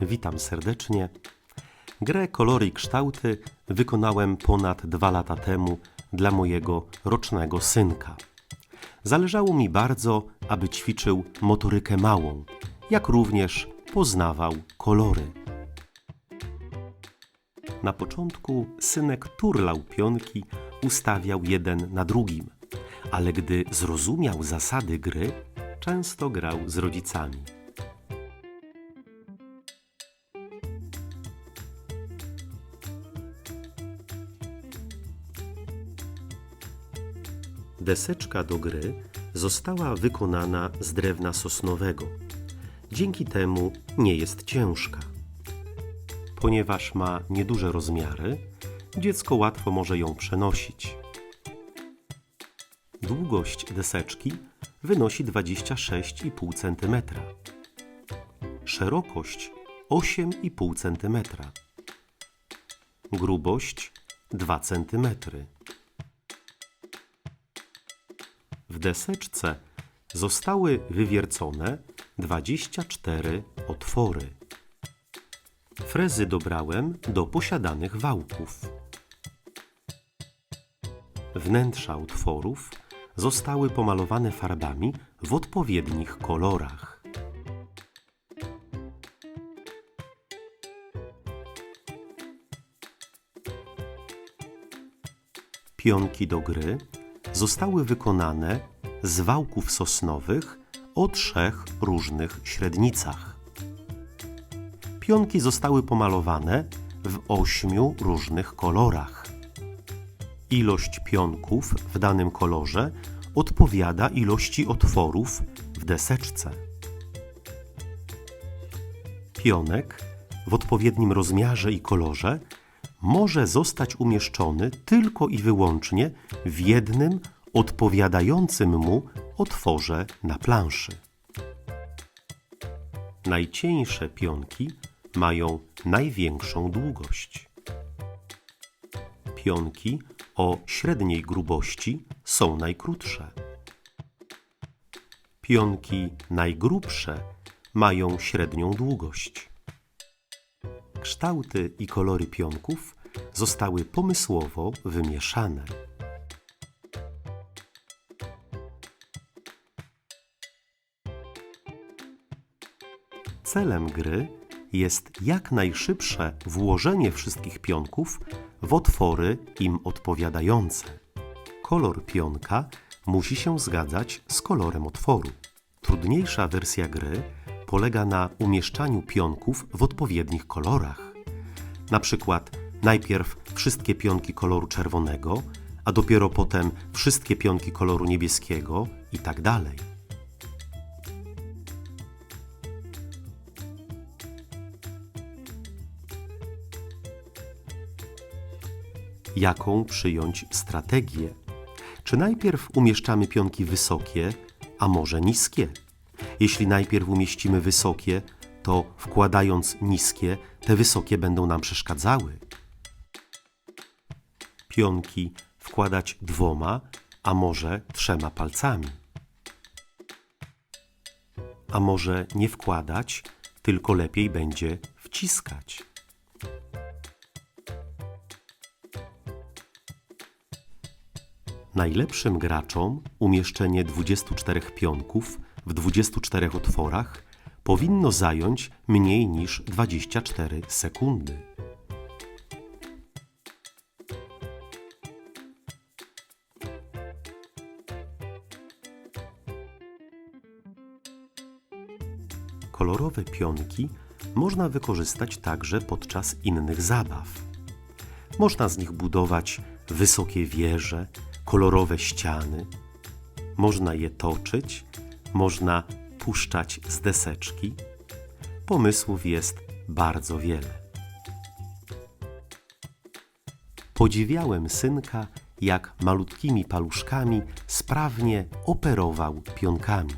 Witam serdecznie. Grę Kolory i Kształty wykonałem ponad dwa lata temu dla mojego rocznego synka. Zależało mi bardzo, aby ćwiczył motorykę małą, jak również poznawał kolory. Na początku synek turlał pionki, ustawiał jeden na drugim, ale gdy zrozumiał zasady gry, często grał z rodzicami. Deseczka do gry została wykonana z drewna sosnowego. Dzięki temu nie jest ciężka. Ponieważ ma nieduże rozmiary, dziecko łatwo może ją przenosić. Długość deseczki wynosi 26,5 cm. Szerokość 8,5 cm. Grubość 2 cm. W deseczce zostały wywiercone 24 otwory. Frezy dobrałem do posiadanych wałków. Wnętrza otworów zostały pomalowane farbami w odpowiednich kolorach. Pionki do gry zostały wykonane z wałków sosnowych o trzech różnych średnicach. Pionki zostały pomalowane w ośmiu różnych kolorach. Ilość pionków w danym kolorze odpowiada ilości otworów w deseczce. Pionek w odpowiednim rozmiarze i kolorze może zostać umieszczony tylko i wyłącznie w jednym odpowiadającym mu otworze na planszy. Najcieńsze pionki mają największą długość. Pionki o średniej grubości są najkrótsze. Pionki najgrubsze mają średnią długość. Kształty i kolory pionków zostały pomysłowo wymieszane. Celem gry jest jak najszybsze włożenie wszystkich pionków w otwory im odpowiadające. Kolor pionka musi się zgadzać z kolorem otworu. Trudniejsza wersja gry polega na umieszczaniu pionków w odpowiednich kolorach. Na przykład najpierw wszystkie pionki koloru czerwonego, a dopiero potem wszystkie pionki koloru niebieskiego i tak dalej. Jaką przyjąć strategię? Czy najpierw umieszczamy pionki wysokie, a może niskie? Jeśli najpierw umieścimy wysokie, to wkładając niskie, te wysokie będą nam przeszkadzały. Pionki wkładać dwoma, a może trzema palcami. A może nie wkładać, tylko lepiej będzie wciskać. Najlepszym graczom umieszczenie 24 pionków w 24 otworach powinno zająć mniej niż 24 sekundy. Kolorowe pionki można wykorzystać także podczas innych zabaw. Można z nich budować wysokie wieże, kolorowe ściany. Można je toczyć, można puszczać z deseczki. Pomysłów jest bardzo wiele. Podziwiałem synka, jak malutkimi paluszkami sprawnie operował pionkami.